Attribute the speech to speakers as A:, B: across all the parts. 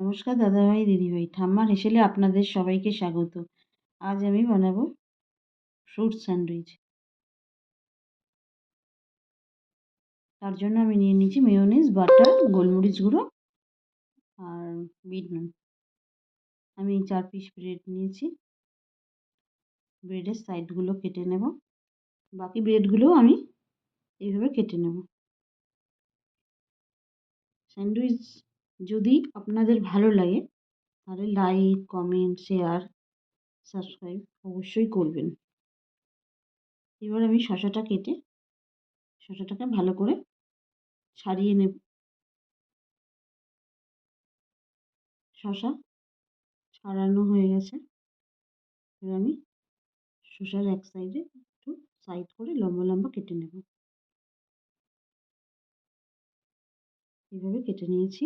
A: নমস্কার দাদাভাই, দিদিভাই। ঠাম্মার হেসেলে আপনাদের সবাইকে স্বাগত। আজ আমি বানাবো ফ্রুট স্যান্ডউইচ তার জন্য আমি নিয়ে নিয়েছি মেয়োনিজ বাটার গোলমরিচ গুঁড়ো আর বিট নুন। আমি চার পিস ব্রেড নিয়েছি। ব্রেডের সাইডগুলো কেটে নেব। বাকি ব্রেডগুলোও আমি এইভাবে কেটে নেব। স্যান্ডউইচ যদি আপনাদের ভালো লাগে, তাহলে লাইক কমেন্ট শেয়ার সাবস্ক্রাইব অবশ্যই করবেন। এবার আমি শশাটা কেটে, শশাটাকে ভালো করে ছাড়িয়ে নেব। শশা ছাড়ানো হয়ে গেছে। এবার আমি শসার এক সাইডে একটু সাইড করে লম্বা লম্বা কেটে নেব। এইভাবে কেটে নিয়েছি।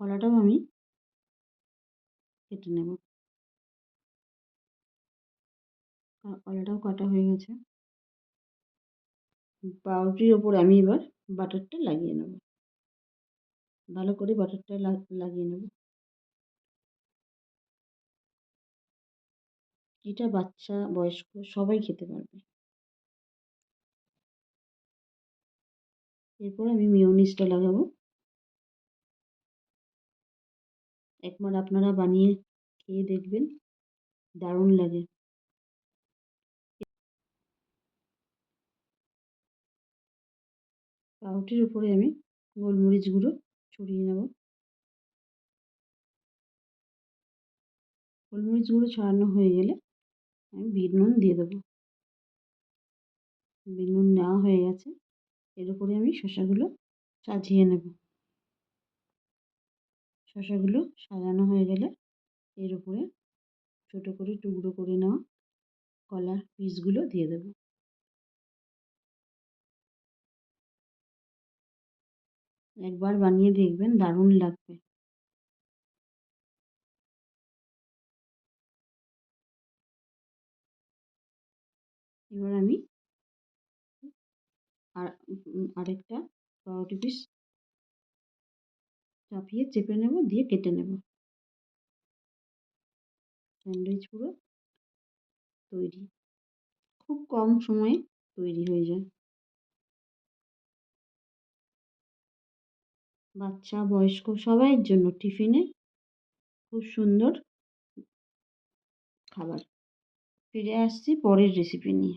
A: কলাটাও আমি কেটে নেব। কলাটাও কাটা হয়ে গেছে। পাউরুটির ওপর আমি এবার বাটারটা লাগিয়ে নেব। ভালো করে বাটারটা লাগিয়ে নেব। এটা বাচ্চা, বয়স্ক সবাই খেতে পারবে। এরপর আমি মিওনিসটা লাগাবো। একবার আপনারা বানিয়ে খেয়ে দেখবেন। দারুণ লাগে। পাউটির উপরে আমি গোলমরিচ গুঁড়ো ছড়িয়ে নেব। গোলমরিচ গুঁড়ো ছড়ানো হয়ে গেলে আমি বিট নুন দিয়ে দেবো। বিট নুন নেওয়া হয়ে গেছে। এর উপরে আমি শসাগুলো সাজিয়ে নেব। শসাগুলো সাজানো হয়ে গেলে এর উপরে ছোটো করে টুকরো করে নেওয়া কলার পিসগুলো দিয়ে দেবো। একবার বানিয়ে দেখবেন, দারুণ লাগবে। এবার আমি আর আরেকটা পাউরুটি পিস চাপিয়ে চেপে নেব, দিয়ে কেটে নেব। স্যান্ডউইচ পুরো তৈরি। খুব কম সময়ে তৈরি হয়ে যায়। বাচ্চা, বয়স্ক সবাইয়ের জন্য টিফিনে খুব সুন্দর খাবার। ফিরে আসছি পরের রেসিপি নিয়ে।